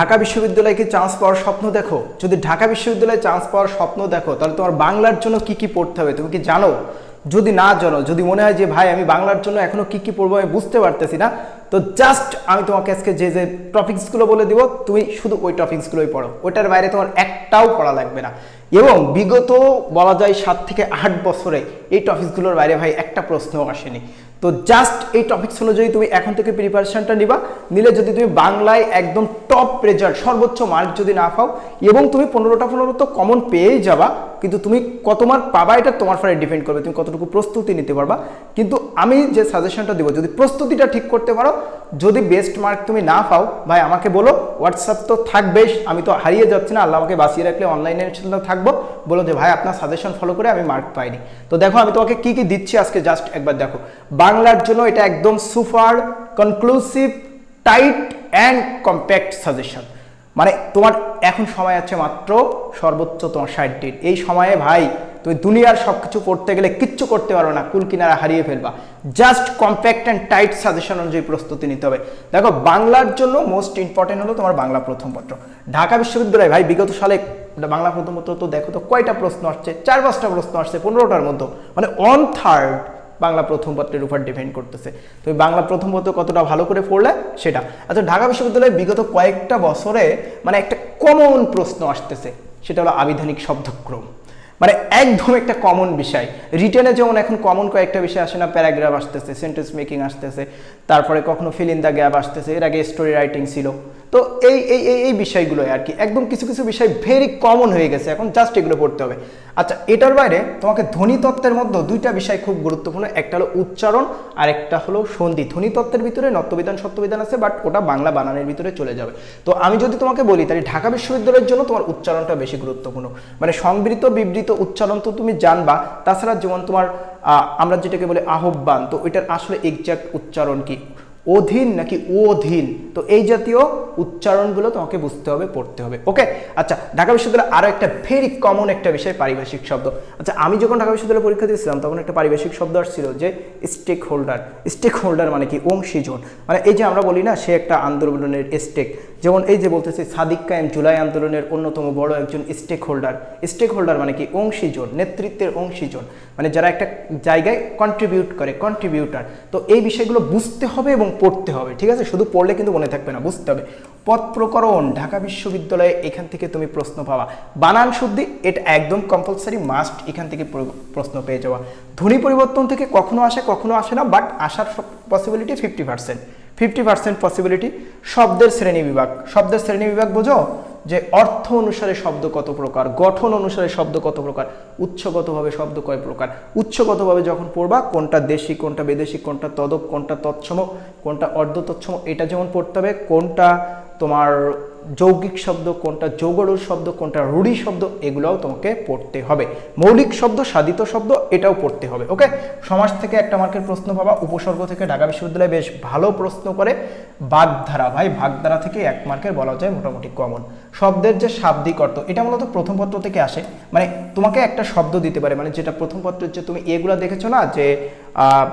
ঢাকা বিশ্ববিদ্যালয়কে চান্স পাওয়ার স্বপ্ন দেখো? যদি ঢাকা বিশ্ববিদ্যালয়ে চান্স পাওয়ার স্বপ্ন দেখো, তাহলে তোমার বাংলার জন্য কি কি পড়তে হবে? তুমি কি জানো? যদি না জানো, যদি মনে হয় যে, ভাই, আমি বাংলার জন্য এখনও কি কি পড়ব আমি বুঝতে পারতেছি না, তো জাস্ট আমি তোমাকে আজকে যে যে টপিকসগুলো বলে দিব, তুমি শুধু ওই টপিকসগুলোই পড়ো। ওইটার বাইরে তোমার একটাও পড়া লাগবে না। এবং বিগত বলা যায় সাত থেকে আট বছরে এই টপিকসগুলোর বাইরে ভাই একটা প্রশ্নও আসেনি। তো জাস্ট এই টপিকস অনুযায়ী তুমি এখন থেকে প্রিপারেশনটা নিবা, নিলে যদি তুমি বাংলায় একদম টপ রেজাল্ট সর্বোচ্চ মার্ক যদি না পাও, এবং তুমি পনেরোটা পনেরো তো কমন পেয়েই যাবা কিন্তু তুমি কত মার্ক পাবা এটা তোমার ফলে ডিপেন্ড করবে। তুমি কতটুকু প্রস্তুতি নিতে পারবা। কিন্তু আমি যে সাজেশনটা দিব, যদি প্রস্তুতিটা ঠিক করতে পারো, যদি বেস্ট মার্ক তুমি না পাও, ভাই আমাকে বলো হোয়াটসঅ্যাপ তো থাকবে আমি তো হারিয়ে যাচ্ছি না, আল্লাহ আমাকে বাঁচিয়ে রাখলে অনলাইনে থাকব। বলো যে ভাই আপনার সাজেশন ফলো করে আমি মার্ক পাইনি। তো দেখো, আমি তোমাকে কি কি দিচ্ছি আজকে জাস্ট একবার দেখো। বাংলার জন্য এটা একদম super conclusive tight and compact suggestion মানে তোমার এখন সময় আছে মাত্র সর্বোচ্চ তোমার ষাট দিন। এই সময়ে ভাই, তুমি দুনিয়ার সব কিছু করতে গেলে কিচ্ছু করতে পারো না, কুল কিনারা হারিয়ে ফেলবা। Just compact and tight suggestion অনুযায়ী প্রস্তুতি নিতে হবে। দেখো, বাংলার জন্য মোস্ট ইম্পর্টেন্ট হলো তোমার বাংলা প্রথম পত্র। ঢাকা বিশ্ববিদ্যালয় ভাই, বিগত সালে বাংলা প্রথম পত্র তো দেখো তো কয়টা প্রশ্ন আসছে? চার পাঁচটা প্রশ্ন আসছে, পনেরোটার মতো মানে ওয়ান থার্ড বাংলা প্রথম পত্রের উপর ডিপেন্ড করতেছে। তুমি বাংলা প্রথম পত্র কতটা ভালো করে পড়লে? সেটা। আচ্ছা ঢাকা বিশ্ববিদ্যালয়ে বিগত কয়েকটা বছরে মানে একটা কমন প্রশ্ন আসতেছে, সেটা হলো আবিধানিক শব্দক্রম। মানে একদম একটা কমন বিষয়। রিটেনে যেমন এখন কমন কয়েকটা বিষয় আসে না প্যারাগ্রাফ আসতেছে সেন্টেন্স মেকিং আসতেছে, তারপরে কখনো ফিল ইন দ্য গ্যাপ আসতেছে, এর আগে স্টোরি রাইটিং ছিল। তো এই এই এই এই বিষয়গুলো আর কি। একদম কিছু কিছু বিষয় ভেরি কমন হয়ে গেছে, এখন জাস্ট এগুলো পড়তে হবে। আচ্ছা এটার বাইরে তোমাকে ধ্বনিতত্ত্বের মধ্যে দুইটা বিষয় খুব গুরুত্বপূর্ণ। একটা হলো উচ্চারণ, আর একটা হলো সন্ধি। ধ্বনিতত্ত্বের ভিতরে নত্যবিধান সত্যবিধান আছে বাট ওটা বাংলা বানানের ভিতরে চলে যাবে। তো আমি যদি তোমাকে বলি, তাহলে ঢাকা বিশ্ববিদ্যালয়ের জন্য তোমার উচ্চারণটা বেশি গুরুত্বপূর্ণ। মানে সংবৃত, বিবৃত উচ্চারণ তো তুমি জানবা, তাছাড়া যেমন তোমার আমরা যেটাকে বলে আহ্বান, তো এটার আসলে এক্সাক্ট উচ্চারণ কি? অধীন নাকি অধীন? তো এই জাতীয় উচ্চারণগুলো তোমাকে বুঝতে হবে, পড়তে হবে। ওকে আচ্ছা ঢাকা বিশ্ববিদ্যালয়ে আরও একটা ভেরি কমন একটা বিষয়, পারিভাষিক শব্দ। আচ্ছা আমি যখন ঢাকা বিশ্ববিদ্যালয়ে পরীক্ষা দিয়েছিলাম, তখন একটা পারিভাষিক শব্দ আসছিল যে স্টেক হোল্ডার স্টেক হোল্ডার মানে কি? অংশীজন। মানে এই যে আমরা বলি না, সে একটা আন্দোলনের স্টেক যেমন এই যে বলতেছি, সাদিক কায়েম জুলাই আন্দোলনের অন্যতম বড় একজন স্টেক হোল্ডার স্টেক হোল্ডার মানে কি? অংশীজন, নেতৃত্বের অংশীজন। মানে যারা একটা জায়গায় কন্ট্রিবিউট করে কন্ট্রিবিউটার তো এই বিষয়গুলো বুঝতে হবে এবং পড়তে হবে, ঠিক আছে? শুধু পড়লে কিন্তু মনে থাকবে না, বুঝতে হবে। পথ প্রকরণ, ঢাকা বিশ্ববিদ্যালয়ে এখান থেকে তুমি প্রশ্ন পাওয়া বানান শুদ্ধি, এটা একদম কম্পালসারি মাস্ট এখান থেকে প্রশ্ন পেয়ে যাওয়া। ধ্বনি পরিবর্তন থেকে কখনো আসে কখনো আসে না বাট আসার possibility fifty percent fifty percent possibility শব্দের শ্রেণি বিভাগ। শব্দের শ্রেণি বিভাগ বোঝো যে অর্থ অনুসারে শব্দ কত প্রকার, গঠন অনুসারে শব্দ কত প্রকার উৎসগতভাবে শব্দ কয় প্রকার। উৎসগতভাবে যখন পড়বা, কোনটা দেশি, কোনটা বিদেশি, কোনটা তদক, কোনটা তৎসম, কোনটা অর্ধ তৎসম এটা যেমন পড়তে হবে, কোনটা তোমার যৌগিক শব্দ কোনটা যৌগড়ুর শব্দ কোনটা রুড়ি শব্দ এগুলোও তোমাকে পড়তে হবে। মৌলিক শব্দ, সাধিত শব্দ, এটাও পড়তে হবে, ওকে? সমাজ থেকে একটা মার্কের প্রশ্ন পাবা, উপসর্গ থেকে ঢাকা বিশ্ববিদ্যালয়ে বেশ ভালো প্রশ্ন করে। বাগধারা, ভাই, বাগধারা থেকে এক মার্কের বলা যায় মোটামুটি কমন শব্দের যে শাব্দিক অর্থ, এটা মূলত প্রথম পত্র থেকে আসে। মানে তোমাকে একটা শব্দ দিতে পারে মানে যেটা প্রথম পত্রের যে তুমি এগুলো দেখেছ না, যে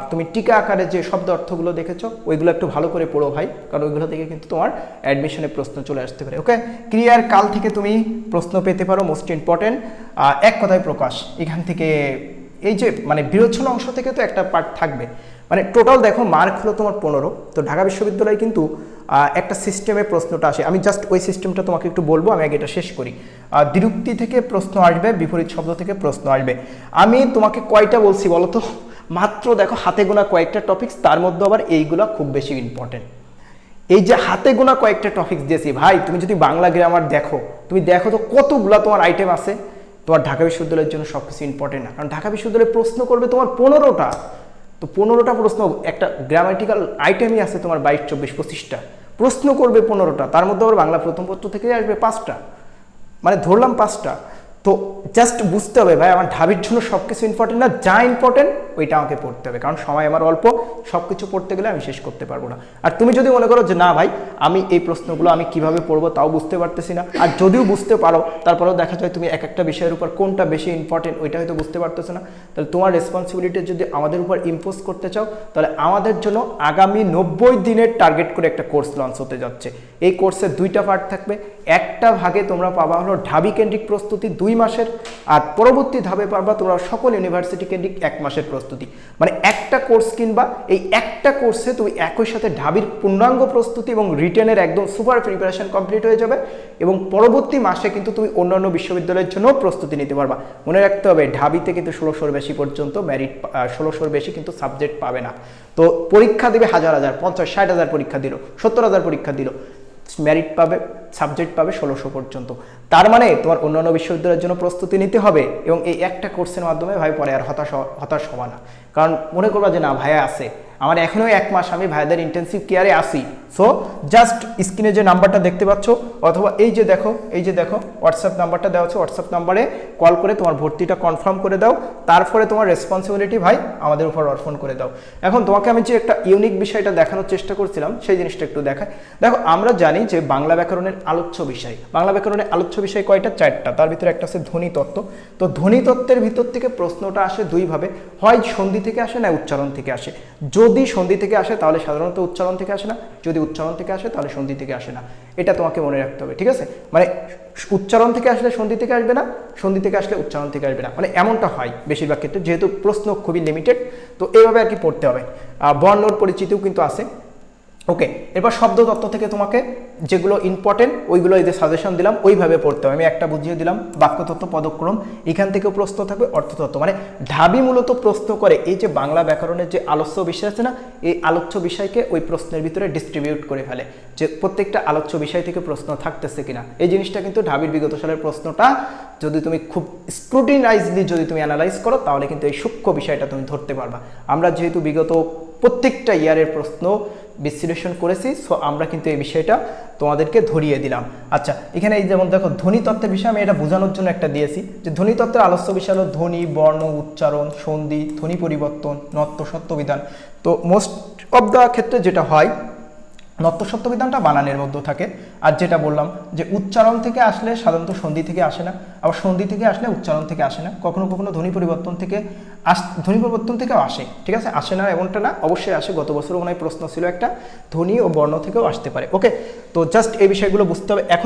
তুমি টিকা আকারে যে শব্দ অর্থগুলো দেখেছ ওইগুলো একটু ভালো করে পড়ো ভাই কারণ ওইগুলো থেকে কিন্তু তোমার অ্যাডমিশনে প্রশ্ন চলে আসতে পারে ওকে ক্রিয়ার কাল থেকে তুমি প্রশ্ন পেতে পারো মোস্ট ইম্পর্টেন্ট এক কথায় প্রকাশ এখান থেকে এই যে মানে বিরোচ্ছন অংশ থেকে তো একটা পার্ট থাকবে। মানে টোটাল দেখো মার্ক হলো তোমার পনেরো তো ঢাকা বিশ্ববিদ্যালয়ে কিন্তু একটা সিস্টেমে প্রশ্নটা আসে। আমি জাস্ট ওই সিস্টেমটা তোমাকে একটু বলব আমি আগে এটা শেষ করি। আহ, দ্বিরুক্তি থেকে প্রশ্ন আসবে বিপরীত শব্দ থেকে প্রশ্ন আসবে। আমি তোমাকে কয়টা বলছি বলো তো? মাত্র দেখো হাতে গোনা কয়েকটা টপিকস তার মধ্যে আবার এইগুলো খুব বেশি ইম্পর্টেন্ট এই যে হাতে গোনা কয়েকটা টপিকস দিয়েছি, ভাই, তুমি যদি বাংলা গ্রামার দেখো, তুমি দেখো তো কতগুলা তোমার আইটেম আছে, তোমার ঢাকা বিশ্ববিদ্যালয়ের জন্য সব কিছু ইম্পর্টেন্ট না। কারণ ঢাকা বিশ্ববিদ্যালয়ে প্রশ্ন করবে তোমার পনেরোটা। তো পনেরোটা প্রশ্ন, একটা গ্রামাটিক্যাল আইটেমই আছে তোমার বাইশ, চব্বিশ, পঁচিশটা। প্রশ্ন করবে পনেরোটা, তার মধ্যে আবার বাংলা প্রথম পত্র থেকে আসবে পাঁচটা। মানে ধরলাম পাঁচটা। তো জাস্ট বুঝতে হবে, ভাই, আমার ঢাবির জন্য সব কিছু ইম্পর্টেন্ট না? যা ইম্পর্টেন্ট ওইটা আমাকে পড়তে হবে। কারণ সময় আমার অল্প সব কিছু পড়তে গেলে আমি শেষ করতে পারব না। আর তুমি যদি মনে করো যে, না ভাই, আমি এই প্রশ্নগুলো আমি কীভাবে পড়ব তাও বুঝতে পারতেছি না। আর যদিও বুঝতে পারো, তারপরেও দেখা যায় তুমি এক একটা বিষয়ের উপর কোনটা বেশি ইম্পর্টেন্ট ওইটা হয়তো বুঝতে পারতেছো না। তাহলে তোমার রেসপন্সিবিলিটি যদি আমাদের উপর ইম্পোজ করতে চাও, তাহলে আমাদের জন্য আগামী নব্বই দিনের টার্গেট করে একটা কোর্স লঞ্চ হতে যাচ্ছে। এই কোর্সের দুইটা পার্ট থাকবে। একটা ভাগে তোমরা পাবা হলো ঢাবি কেন্দ্রিক প্রস্তুতি দুই মাসের, আর পরবর্তী ধাপে পাবা তোমরা সকল ইউনিভার্সিটি কেন্দ্রিক এক মাসের প্রস্তুতি। মানে একটা কোর্স কিনবা, এই একটা কোর্সে তুমি একই সাথে ঢাবির পূর্ণাঙ্গ প্রস্তুতি এবং রিটেনের একদম সুপার প্রিপারেশন কমপ্লিট হয়ে যাবে এবং পরবর্তী মাসে কিন্তু তুমি অন্যান্য বিশ্ববিদ্যালয়ের জন্য প্রস্তুতি নিতে পারবা। মনে রাখতে হবে, ঢাবিতে কিন্তু ষোলোশোর বেশি পর্যন্ত মেরিট ষোলোশোর বেশি কিন্তু সাবজেক্ট পাবে না। তো পরীক্ষা দিবে হাজার হাজার, পঞ্চাশ, ষাট হাজার পরীক্ষা দিল, সত্তর হাজার পরীক্ষা দিল। মেরিট পাবে সাবজেক্ট পাবে ষোলোশো পর্যন্ত। তার মানে তোমার অন্যান্য বিশ্ববিদ্যালয়ের জন্য প্রস্তুতি নিতে হবে এবং এই একটা কোর্সের মাধ্যমে ভাই পরে আর হতাশ হতাশ হওয়া না। কারণ মনে করবা যে না, ভাইয়া আছে। আমার এখনও এক মাস আমি ভাইয়াদের ইন্টেন্সিভ কেয়ারে আসি সো জাস্ট স্ক্রিনে যে নাম্বারটা দেখতে পাচ্ছ, অথবা এই যে দেখো, এই যে দেখো হোয়াটসঅ্যাপ নাম্বারটা দেওয়া আছে হোয়াটসঅ্যাপ নাম্বারে কল করে তোমার ভর্তিটা কনফার্ম করে দাও। তারপরে তোমার রেসপন্সিবিলিটি ভাই আমাদের উপর অর্পণ করে দাও। এখন তোমাকে আমি যে একটা ইউনিক বিষয়টা দেখানোর চেষ্টা করছিলাম, সেই জিনিসটা একটু দেখায় দেখো, আমরা জানি যে বাংলা ব্যাকরণের আলোচ্য বিষয়। বাংলা ব্যাকরণের আলোচ্য বিষয় কয়টা? চারটা। তার ভিতরে একটা আছে ধ্বনি তত্ত্ব। তো ধ্বনি তত্ত্বের ভিতর থেকে প্রশ্নটা আসে দুইভাবে। হয় সন্ধি থেকে আসে না উচ্চারণ থেকে আসে। যদি সন্ধি থেকে আসে, তাহলে সাধারণত উচ্চারণ থেকে আসে না। যদি উচ্চারণ থেকে আসে, তাহলে সন্ধি থেকে আসে না। এটা তোমাকে মনে রাখতে হবে, ঠিক আছে? মানে উচ্চারণ থেকে আসলে সন্ধি থেকে আসবে না, সন্ধি থেকে আসলে উচ্চারণ থেকে আসবে না। মানে এমনটা হয় বেশিরভাগ ক্ষেত্রে, যেহেতু প্রশ্ন খুবই লিমিটেড তো এইভাবে আর কি পড়তে হবে। বর্ণর পরিচিতিও কিন্তু আছে। ওকে এরপর শব্দ তত্ত্ব থেকে তোমাকে যেগুলো ইম্পর্টেন্ট ওইগুলো এই যে সাজেশন দিলাম, ওইভাবে পড়তে হবে। আমি একটা বুঝিয়ে দিলাম বাক্যতত্ত্ব পদক্রম, এখান থেকেও প্রশ্ন থাকবে অর্থতত্ত্ব মানে ঢাবি মূলত প্রশ্ন করে, এই যে বাংলা ব্যাকরণের যে আলোচ্য বিষয় আছে না, এই আলোচ্য বিষয়কে ওই প্রশ্নের ভিতরে ডিস্ট্রিবিউট করে ফেলে যে প্রত্যেকটা আলোচ্য বিষয় থেকে প্রশ্ন থাকতেছে কিনা। এই জিনিসটা কিন্তু ঢাবির বিগত সালের প্রশ্নটা, যদি তুমি খুব স্ক্রুটিনাইজলি যদি তুমি অ্যানালাইজ করো, তাহলে কিন্তু এই সূক্ষ্ম বিষয়টা তুমি ধরতে পারবা। আমরা যেহেতু বিগত প্রত্যেকটা ইয়ারের প্রশ্ন বিশ্লেষণ করেছি সো আমরা কিন্তু এই বিষয়টা তোমাদেরকে ধরিয়ে দিলাম। আচ্ছা এখানে এই যেমন দেখো ধ্বনিতত্ত্বের বিষয়ে আমি এটা বোঝানোর জন্য একটা দিয়েছি, যে ধ্বনি তত্ত্বের আলস্য বিষয় হলো ধ্বনি, বর্ণ, উচ্চারণ, সন্ধি, ধ্বনি পরিবর্তন, নত্য, সত্য বিধান। তো মোস্ট অব দ্য ক্ষেত্রে যেটা হয় নত্য বিধানটা বানানের মধ্যে থাকে। আর যেটা বললাম যে উচ্চারণ থেকে আসলে সাধারণত সন্ধি থেকে আসে না, আবার সন্ধি থেকে আসলে উচ্চারণ থেকে আসে না। কখনো কখনো ধ্বনি পরিবর্তন থেকে আস, ধ্বনি পরিবর্তন থেকেও আসে, ঠিক আছে? আসে না এমনটা না, অবশ্যই আসে। গত বছরও মনে প্রশ্ন ছিল একটা, ধ্বনি ও বর্ণ থেকেও আসতে পারে। ওকে তো জাস্ট এই বিষয়গুলো বুঝতে হবে। এখন